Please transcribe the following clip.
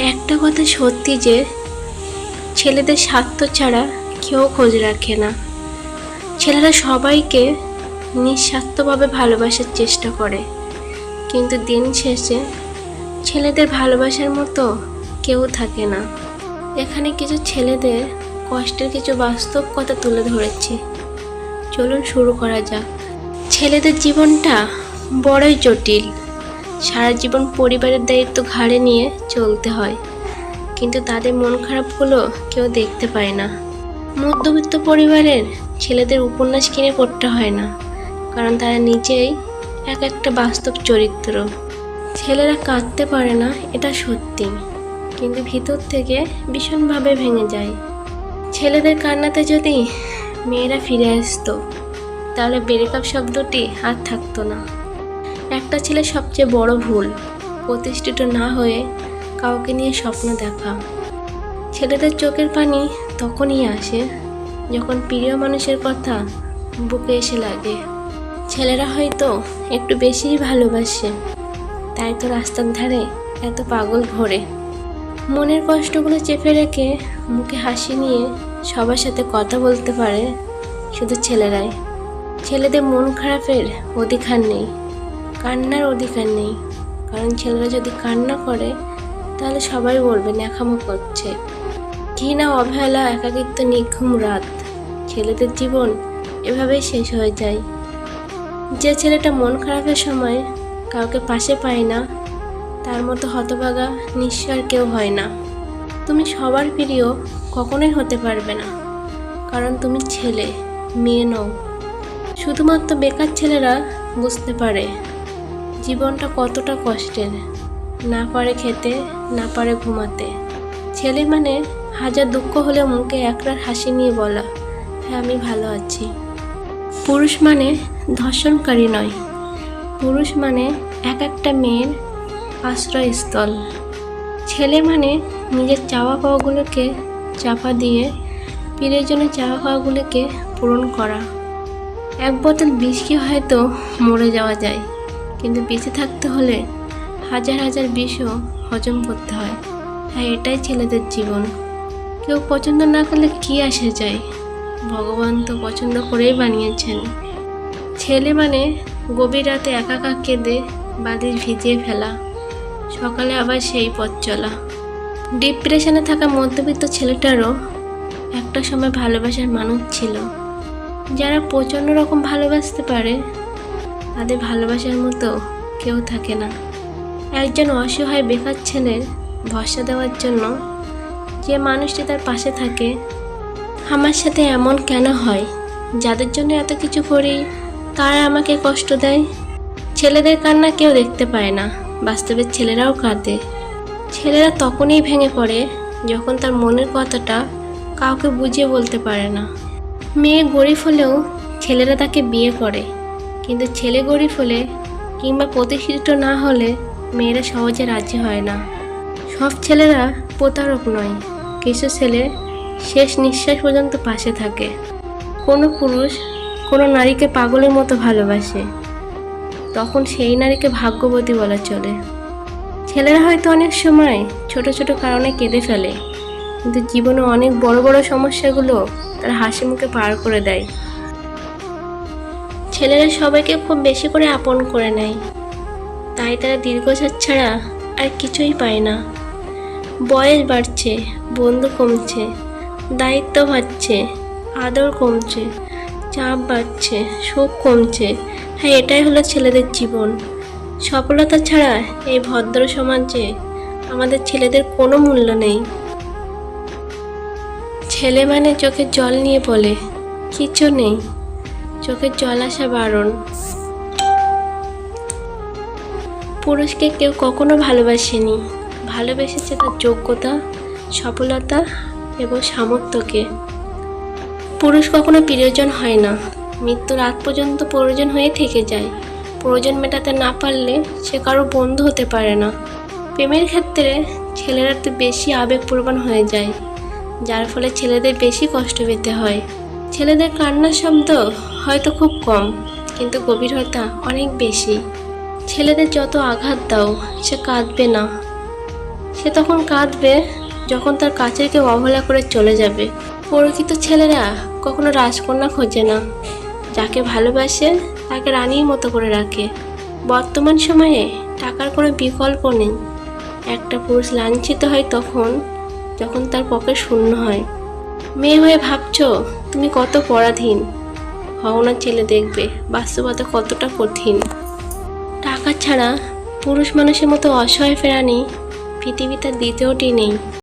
একটা কথা সত্যি যে, ছেলেদের স্বার্থ ছাড়া কেউ খোঁজ রাখে না। ছেলেরা সবাইকে নিঃস্বার্থভাবে ভালোবাসার চেষ্টা করে। কিন্তু দিন শেষে ছেলেদের ভালোবাসার মতো কেউ থাকে না। এখানে কিছু ছেলেদের কষ্টের কিছু বাস্তব কথা তুলে ধরেছি। চলুন শুরু করা যাক। ছেলেদের জীবনটা বড়ই জটিল। সারা জীবন পরিবারের দায়িত্ব ঘাড়ে নিয়ে চলতে হয়। কিন্তু তাদের মন খারাপগুলো কেউ দেখতে পায় না। মধ্যবিত্ত পরিবারের ছেলেদের উপন্যাস কিনে পড়তে হয় না, কারণ তারা নিজেই এক একটা বাস্তব চরিত্র। ছেলেরা কাঁদতে পারে না, এটা সত্যি, কিন্তু ভিতর থেকে ভীষণভাবে ভেঙে যায়। ছেলেদের কান্নাতে যদি মেয়েরা ফিরে আসতো, তাহলে ব্রেকআপ শব্দটি আর থাকতো না। একটা ছেলে সবচেয়ে বড় ভুল। প্রতিষ্ঠিত না হয়ে কাউকে নিয়ে স্বপ্ন দেখা। ছেলেদের চোখের পানি তখনই আসে যখন প্রিয় মানুষের কথা বুকে এসে লাগে। ছেলেরা হয়তো একটু বেশিই ভালোবাসে, তাই তো রাস্তার ধারে এত পাগল ঘোরে। মনের কষ্টগুলো চেপে রেখে মুখে হাসি নিয়ে সবার সাথে কথা বলতে পারে শুধু ছেলেরাই। ছেলেদের মন খারাপের অধিকার নেই। কান্নার অধিকার নেই। কারণ ছেলেরা যদি কান্না করে, তাহলে সবাই বলবে, ন্যাকামো করছে। ঘৃণা অবহেলা, একাকিত্ব নিঘুম রাত। ছেলেদের জীবন এভাবেই শেষ হয়ে যায়। যে ছেলেটা মন খারাপের সময় কাউকে পাশে পায় না, তার মতো হতভাগা, নিঃস্ব আর কেউ হয় না। তুমি সবার প্রিয় কখনোই হতে পারবে না। কারণ তুমি ছেলে, মেয়ে নও। শুধুমাত্র বেকার ছেলেরা বুঝতে পারে। জীবনটা কতটা কষ্টের। না পারে খেতে, না পারে ঘুমাতে। ছেলে মানে হাজার দুঃখ হলেও মুখে একরার হাসি নিয়ে বলা হ্যাঁ আমি ভালো আছি। পুরুষ মানে ধর্ষণকারী নয়। পুরুষ মানে এক একটা মেয়ের আশ্রয়স্থল। ছেলে মানে নিজের চাওয়া পাওয়াগুলোকে চাপা দিয়ে পীরের জন্য চাওয়া পাওয়াগুলোকে পূরণ করা। এক বোতল বিষ খেয়ে হয়তো মরে যাওয়া যায়। কিন্তু বেঁচে থাকতে হলে হাজার হাজার বিষও হজম করতে হয়। হ্যাঁ এটাই ছেলেদের জীবন। কেউ পছন্দ না করলে কি আসে যায়? ভগবান তো পছন্দ করেই বানিয়েছেন। ছেলে মানে গভীর রাতে একা একা কেঁদে বালিশ ভিজিয়ে ফেলা। সকালে আবার সেই পথ চলা। ডিপ্রেশনে থাকা মধ্যবিত্ত ছেলেটারও একটা সময় ভালোবাসার মানুষ ছিল। যারা প্রচণ্ড রকম ভালোবাসতে পারে তাদের ভালোবাসার মতো কেউ থাকে না। একজন অসহায় বেকার ছেলের ভরসা দেওয়ার জন্য যে মানুষটি তার পাশে থাকে, আমার সাথে এমন কেন হয়? যাদের জন্য এত কিছু করি, তারা আমাকে কষ্ট দেয়? ছেলেদের কান্না কেউ দেখতে পায় না বাস্তবের ছেলেরাও কাঁদে। ছেলেরা তখনই ভেঙে পড়ে যখন তার মনের কথাটা কাউকে বুঝিয়ে বলতে পারে না। মেয়ে গরিব হলেও ছেলেরা তাকে বিয়ে করে। কিন্তু ছেলে গরিব হলে কিংবা প্রতিষ্ঠিত না হলে মেয়েরা সহজে রাজি হয় না। সব ছেলেরা প্রতারক নয়, কিছু ছেলে শেষ নিঃশ্বাস পর্যন্ত পাশে থাকে। কোনো পুরুষ কোনো নারীকে পাগলের মতো ভালোবাসে, তখন সেই নারীকে ভাগ্যবতী বলা চলে। ছেলেরা হয়তো অনেক সময় ছোট ছোট কারণে কেঁদে ফেলে, কিন্তু জীবনে অনেক বড় বড় সমস্যাগুলো তারা হাসি মুখে পার করে দেয়। ছেলেরা সবাইকে খুব বেশি করে আপন করে নেয়। তাই তারা দীর্ঘশ্বাস ছাড়া আর কিছুই পায় না। বয়স বাড়ছে, বন্ধু কমছে, দায়িত্ব বাড়ছে আদর কমছে, চাপ বাড়ছে সুখ কমছে। হ্যাঁ এটাই হলো ছেলেদের জীবন। সফলতা ছাড়া এই ভদ্র সমাজে আমাদের ছেলেদের কোনো মূল্য নেই। ছেলে মানে চোখে জল নিয়ে বলে, কিছু নেই। চোখের জল আসা বারণ। পুরুষকে কেউ কখনো ভালোবাসেনি। ভালোবেসেছে তার যোগ্যতা, সফলতা এবং সামর্থ্যকে। পুরুষ কখনো প্রিয়জন হয় না। মৃত্যুর আগ পর্যন্ত প্রয়োজন হয়ে থেকে যায়। প্রয়োজন মেটাতে না পারলে সে কারও বন্ধু হতে পারে না। প্রেমের ক্ষেত্রে ছেলেরা তো বেশি আবেগপ্রবণ হয়ে যায়, যার ফলে ছেলেদের বেশি কষ্ট পেতে হয়। ছেলেদের কান্নার শব্দ হয়তো খুব কম, কিন্তু গভীরতা অনেক বেশি। ছেলেদের যত আঘাত দাও, সে কাঁদবে না। সে তখন কাঁদবে যখন তার কাছের কেউ অবহেলা করে চলে যাবে। প্রকৃত ছেলেরা কখনো রাজকন্যা খোঁজে না। যাকে ভালোবাসে, তাকে রানীর মতো করে রাখে। বর্তমান সময়ে টাকার কোনো বিকল্প নেই। একটা পুরুষ লাঞ্ছিত হয় তখন, যখন তার পকেট শূন্য হয়। মেয়ে হয়ে ভাবছ, তুমি কত পরাধীন। হওনা ছেলে দেখবে বাস্তবতা কতটা কঠিন। টাকা ছাড়া পুরুষ মানুষের মতো অসহায় ফেরানি পৃথিবীতে দ্বিতীয়টি নেই।